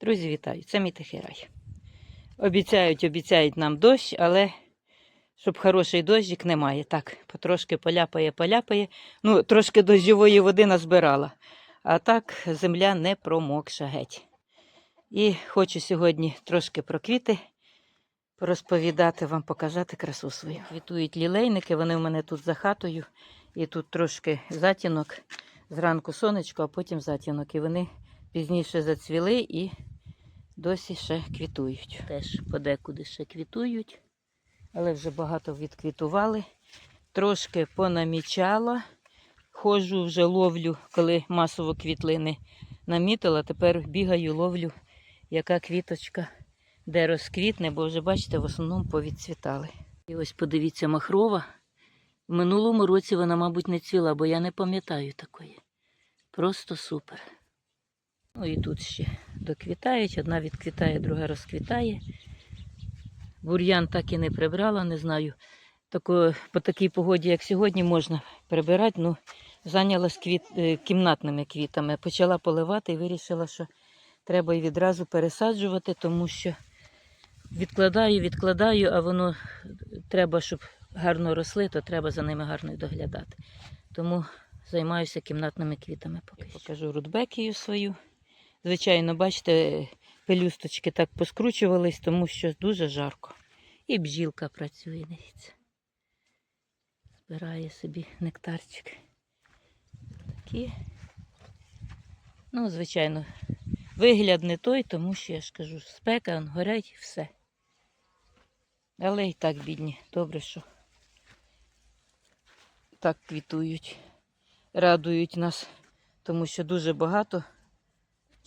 Друзі, вітаю! Це мій тихий рай. Обіцяють, обіцяють нам дощ, але щоб хороший дощик немає. Так, потрошки поляпає, поляпає. Ну, трошки дощової води назбирала. А так земля не промокша геть. І хочу сьогодні трошки про квіти розповідати вам, показати красу свою. Квітують лілейники, вони в мене тут за хатою. І тут трошки затінок. Зранку сонечко, а потім затінок. І вони пізніше зацвіли і досі ще квітують. Теж подекуди ще квітують, але вже багато відквітували. Трошки понамічала. Ходжу, вже ловлю, коли масово квітлини намітила. Тепер бігаю, ловлю, яка квіточка, де розквітне, бо вже, бачите, в основному повідцвітали. І ось подивіться, махрова. В минулому році вона, мабуть, не цвіла, бо я не пам'ятаю такої. Просто супер. Ну і тут ще доквітають, одна відквітає, друга розквітає. Бур'ян так і не прибрала, не знаю. Тако, по такій погоді, як сьогодні, можна прибирати. Ну, зайнялась квіт, е, кімнатними квітами. Почала поливати і вирішила, що треба і відразу пересаджувати, тому що відкладаю, відкладаю, а воно треба, щоб гарно росли, то треба за ними гарно доглядати. Тому займаюся кімнатними квітами. Поки що. покажу рудбекію свою. Звичайно, бачите, пелюсточки так поскручувались, тому що дуже жарко. І бджілка працює, дивіться. Збирає собі нектарчик. Такі. Ну, звичайно, вигляд не той, тому що я ж кажу, спека, он горять і все. Але і так, бідні, добре, що так квітують, радують нас, тому що дуже багато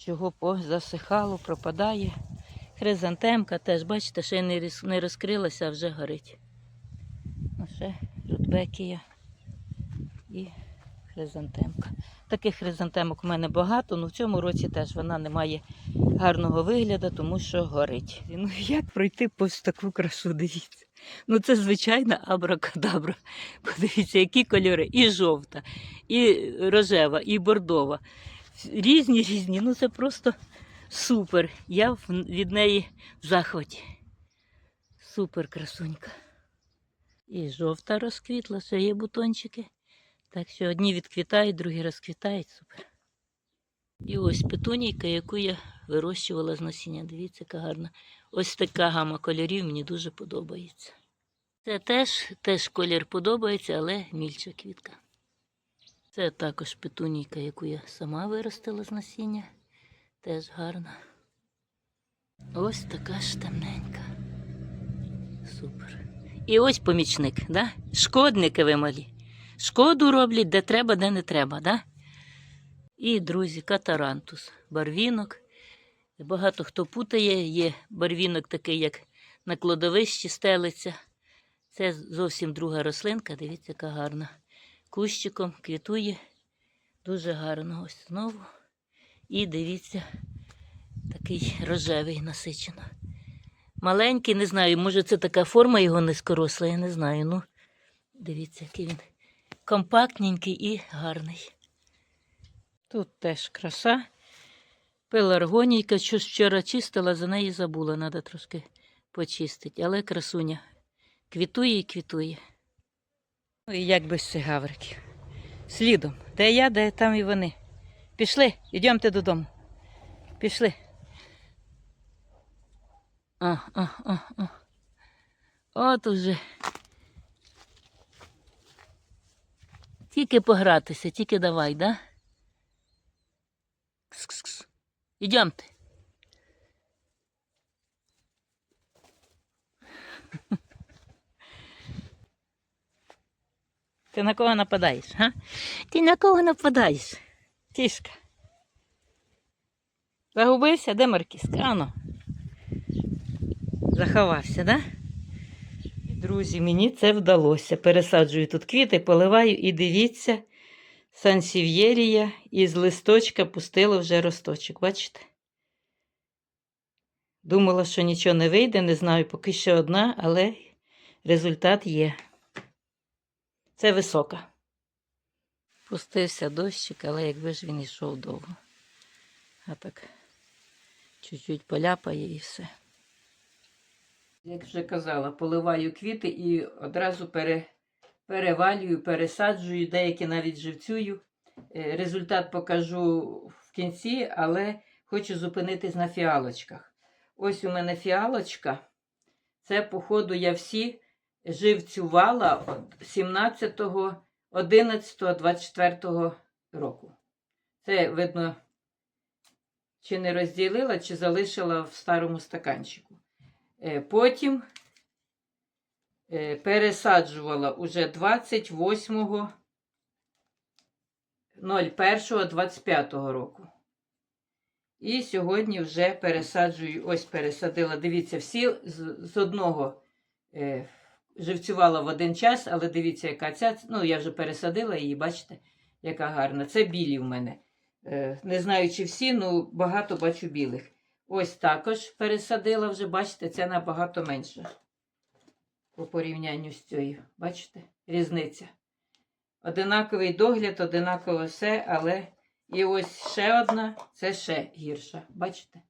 чого позасихало, пропадає. Хризантемка теж, бачите, ще не розкрилася, а вже горить. А ще рудбекія і хризантемка. Таких хризантемок у мене багато, але в цьому році теж вона не має гарного вигляду, тому що горить. Ну як пройти повз таку красу, дивіться. Ну це звичайна абракадабра. Подивіться, які кольори. І жовта, і рожева, і бордова. Різні різні. Ну це просто супер. Я від неї в захваті. Супер красунька. І жовта розквітла, ще є бутончики. Так що одні відквітають, другі розквітають. Супер. І ось петунійка, яку я вирощувала з насіння. Дивіться, яка гарна. Ось така гама кольорів мені дуже подобається. Це теж, теж колір подобається, але мільча квітка. Це також петунійка, яку я сама виростила з насіння. Теж гарна. Ось така ж темненька. Супер. І ось помічник, да? шкодники ви малі. Шкоду роблять, де треба, де не треба, да? І, друзі, катарантус, барвінок. Багато хто путає, є барвінок такий, як на кладовищі стелиться. Це зовсім друга рослинка, дивіться, яка гарна. Кущиком квітує. Дуже гарно. Ось знову. І дивіться, такий рожевий насичено. Маленький, не знаю, може це така форма його низькоросла, я не знаю. Ну, дивіться, який він компактненький і гарний. Тут теж краса. Пеларгонійка, що вчора чистила, за неї забула, треба трошки почистити. Але красуня квітує і квітує. Ну і як без цих гавриків. Слідом. Де я, де там і вони. Пішли, йдемте додому. Пішли. А, а, а, а. От уже. Тільки погратися, тільки давай, да? Кс-кс-кс. Ідемте. Ти на кого нападаєш, га? Ти на кого нападаєш? Тішка. Загубився? Де Маркіска? Ано. Заховався, да? Друзі, мені це вдалося. Пересаджую тут квіти, поливаю і дивіться, сансів'єрія із листочка пустила вже росточок. Бачите? Думала, що нічого не вийде, не знаю, поки що одна, але результат є. Це висока. Пустився дощик, але якби ж він йшов довго. А так чуть-чуть поляпає і все. Як вже казала, поливаю квіти і одразу пере, перевалюю, пересаджую, деякі навіть живцюю. Е, Результат покажу в кінці, але хочу зупинитись на фіалочках. Ось у мене фіалочка. Це, походу, я всі живцювала от 17, 11, 24 року. Це, видно, чи не розділила, чи залишила в старому стаканчику. Е, Потім е, пересаджувала уже 28 01.25 року. І сьогодні вже пересаджую, ось пересадила. Дивіться, всі з, з одного е, живцювала в один час, але дивіться, яка ця. Ну, я вже пересадила її, бачите, яка гарна. Це білі в мене. Е, не знаю, чи всі, ну багато бачу білих. Ось також пересадила вже, бачите, це набагато менше. По порівнянню з цією. Бачите? Різниця. Одинаковий догляд, одинаково все, але і ось ще одна, це ще гірша. Бачите?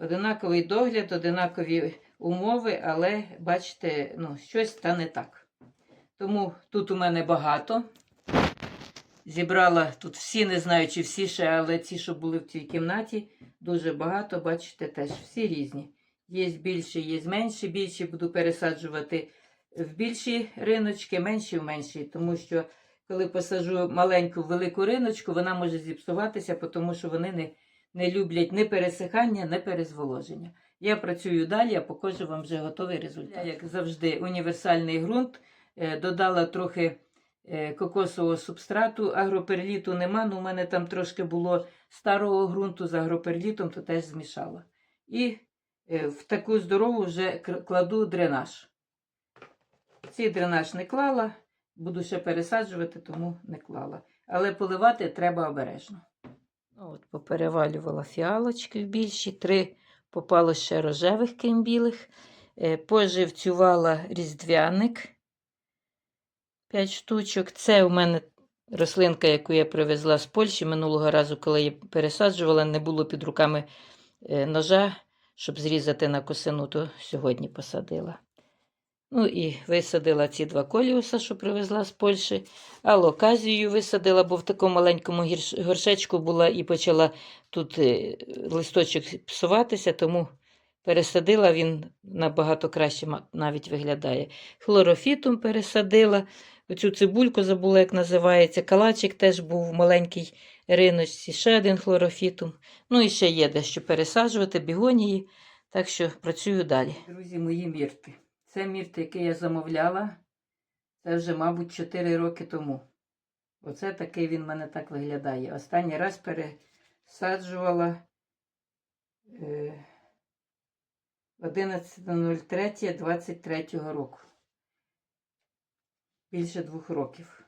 Одинаковий догляд, одинакові умови, але бачите, ну, щось та не так. Тому тут у мене багато. Зібрала тут всі, не знаю, чи всі ще, але ці, що були в цій кімнаті, дуже багато, бачите, теж всі різні. Є більші, є менші. Більші буду пересаджувати в більші риночки, менші в менші. Тому що, коли посаджу маленьку в велику риночку, вона може зіпсуватися, тому що вони не, не люблять ні пересихання, ні перезволоження. Я працюю далі, а покажу вам вже готовий результат. Як завжди, універсальний ґрунт. Е, Додала трохи е, кокосового субстрату, агроперліту нема, але у мене там трошки було старого ґрунту з агроперлітом, то теж змішала. І е, в таку здорову вже кладу дренаж. Цей дренаж не клала, буду ще пересаджувати, тому не клала. Але поливати треба обережно. Ну, От, поперевалювала фіалочки в більші, три попало ще рожевих, крім білих. Е, Поживцювала різдвяник. 5 штучок. Це у мене рослинка, яку я привезла з Польщі минулого разу, коли я пересаджувала, не було під руками е, ножа, щоб зрізати на косину, то сьогодні посадила. Ну і висадила ці два коліуса, що привезла з Польщі. А локазію висадила, бо в такому маленькому горшечку була і почала тут е, листочок псуватися, тому пересадила, він набагато краще навіть виглядає. Хлорофітум пересадила. Оцю цибульку забула, як називається. Калачик теж був в маленькій риночці, ще один хлорофітум. Ну і ще є дещо пересаджувати, бігонії. Так що працюю далі. Друзі, мої мірти. Це мірти, який я замовляла. Це вже, мабуть, 4 роки тому. Оце такий він в мене так виглядає. Останній раз пересаджувала е, 11.03.23 року. Більше двох років.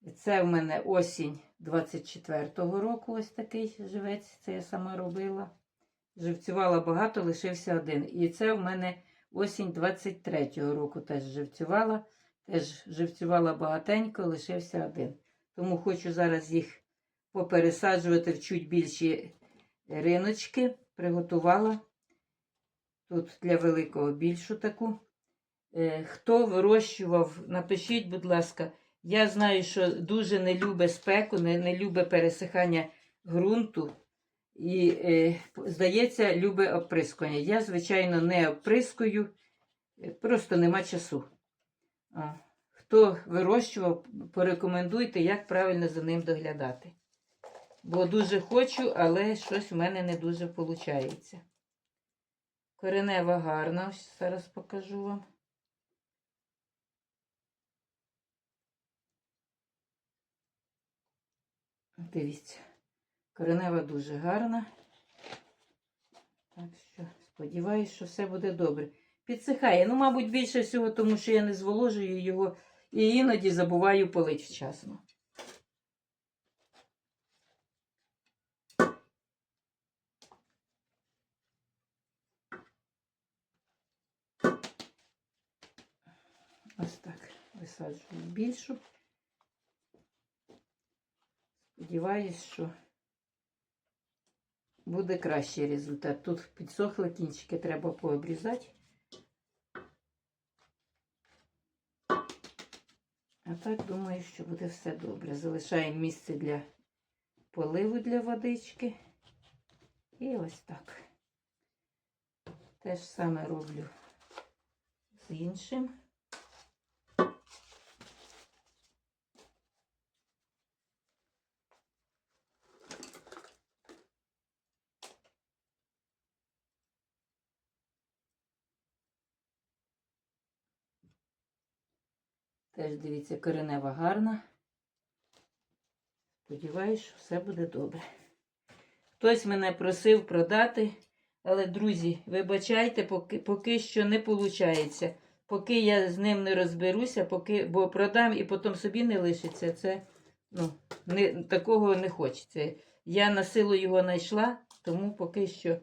І Це в мене осінь 24-го року, ось такий живець, це я сама робила. Живцювала багато, лишився один. І це в мене осінь 23-го року теж живцювала. Теж живцювала багатенько, лишився один. Тому хочу зараз їх попересаджувати в чуть більші риночки. Приготувала тут для великого більшу таку. Е, Хто вирощував, напишіть, будь ласка. Я знаю, що дуже не любить спеку, не, не любить пересихання ґрунту. І, е, здається, любить оприскування. Я, звичайно, не оприскую, е, просто нема часу. А, Хто вирощував, порекомендуйте, як правильно за ним доглядати. Бо дуже хочу, але щось в мене не дуже виходить. Коренева гарна, ось зараз покажу вам. Дивіться, коренева дуже гарна. Так що сподіваюся, що все буде добре. Підсихає. Ну, мабуть, більше всього, тому що я не зволожую його і іноді забуваю полить вчасно. Ось так висаджую більшу. Сподіваюсь, що буде кращий результат. Тут підсохли кінчики, треба пообрізати. А так думаю, що буде все добре. Залишаємо місце для поливу для водички. І ось так. Те ж саме роблю з іншим. Теж дивіться, коренева гарна. Сподіваюсь, що все буде добре. Хтось мене просив продати, але, друзі, вибачайте, поки, поки що не виходить. Поки я з ним не розберуся, поки, бо продам і потім собі не лишиться, це ну, не, такого не хочеться. Я на силу його знайшла, тому поки що,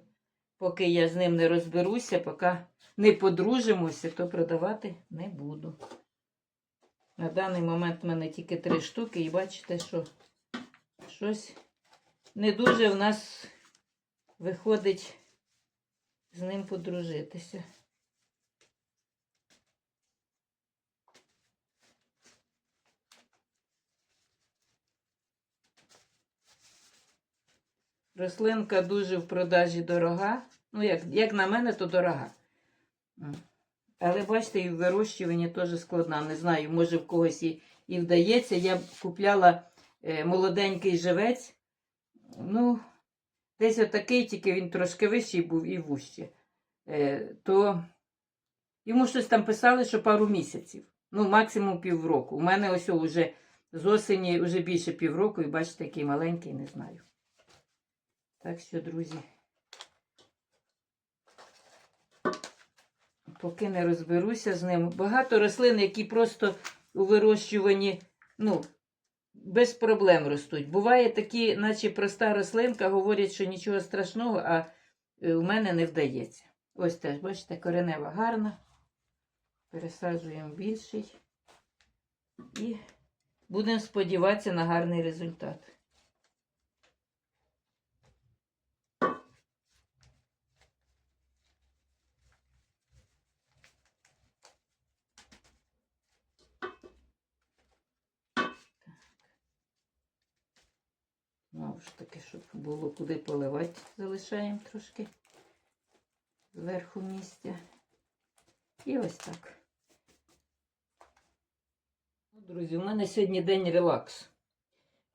поки я з ним не розберуся, поки не подружимося, то продавати не буду. На даний момент в мене тільки три штуки, і бачите, що щось не дуже в нас виходить з ним подружитися. Рослинка дуже в продажі дорога. Ну, як, як на мене, то дорога. Але бачите, і в вирощуванні теж складна. Не знаю, може в когось і, і вдається. Я купляла е, молоденький живець. Ну, десь отакий, тільки він трошки вищий був і вужче. Е, то йому щось там писали, що пару місяців. Ну, максимум півроку. У мене ось вже з осені вже більше півроку, і бачите, який маленький, не знаю. Так що, друзі. Поки не розберуся з ним. Багато рослин, які просто у вирощуванні, ну, без проблем ростуть. Буває такі, наче проста рослинка, говорять, що нічого страшного, а е, у мене не вдається. Ось теж, бачите, коренева гарна. Пересаджуємо більший. І будемо сподіватися на гарний результат. Знову ж таки, щоб було куди поливати, залишаємо трошки зверху місця. І ось так. Ну, Друзі, у мене сьогодні день релакс.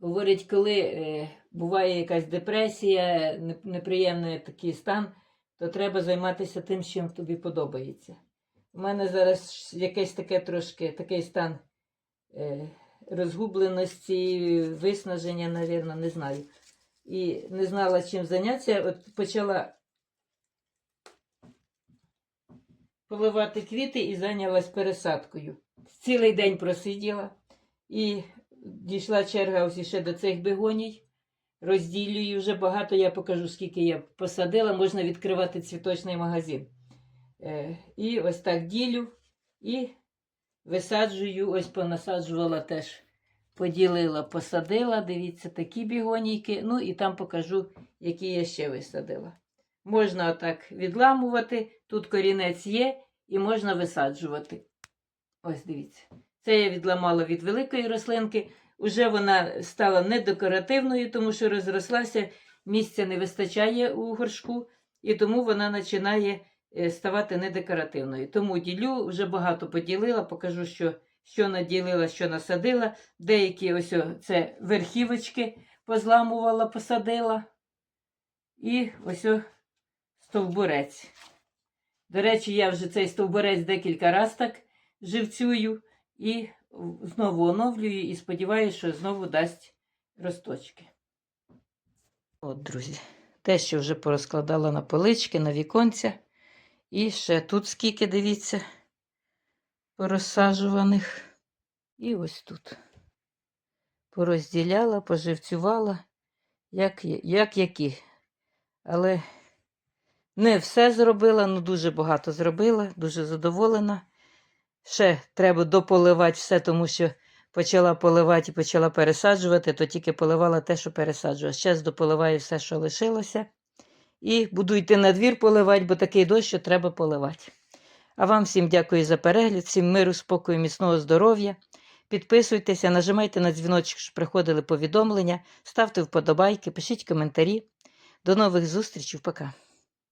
Говорять, коли е, буває якась депресія, неприємний такий стан, то треба займатися тим, чим тобі подобається. У мене зараз якийсь таке трошки такий стан е, розгубленості, виснаження, напевно, не знаю. І не знала, чим зайнятися. От почала поливати квіти і зайнялась пересадкою. Цілий день просиділа і дійшла черга ось ще до цих бегоній. Розділюю вже багато, я покажу, скільки я посадила, можна відкривати цвіточний магазин. Е, і ось так ділю і висаджую, ось понасаджувала теж. Поділила, посадила, дивіться, такі бігонійки. Ну і там покажу, які я ще висадила. Можна отак відламувати, тут корінець є, і можна висаджувати. Ось дивіться. Це я відламала від великої рослинки. Уже вона стала недекоративною, тому що розрослася, місця не вистачає у горшку, і тому вона починає е, ставати недекоративною. Тому ділю, вже багато поділила, покажу, що, що наділила, що насадила. Деякі ось це верхівочки позламувала, посадила. І ось стовбурець. До речі, я вже цей стовбурець декілька разів так живцюю і знову оновлюю і сподіваюся, що знову дасть росточки. От, друзі, те, що вже порозкладала на полички, на віконця. І ще тут скільки, дивіться, порозсаджуваних. І ось тут. Порозділяла, поживцювала, як, як які. Але не все зробила, ну дуже багато зробила, дуже задоволена. Ще треба дополивати все, тому що почала поливати і почала пересаджувати, то тільки поливала те, що пересаджувала. Зараз дополиваю все, що лишилося. І буду йти на двір поливати, бо такий дощ, що треба поливати. А вам всім дякую за перегляд, всім миру, спокою, міцного здоров'я. Підписуйтеся, нажимайте на дзвіночок, щоб приходили повідомлення, ставте вподобайки, пишіть коментарі. До нових зустрічей, пока.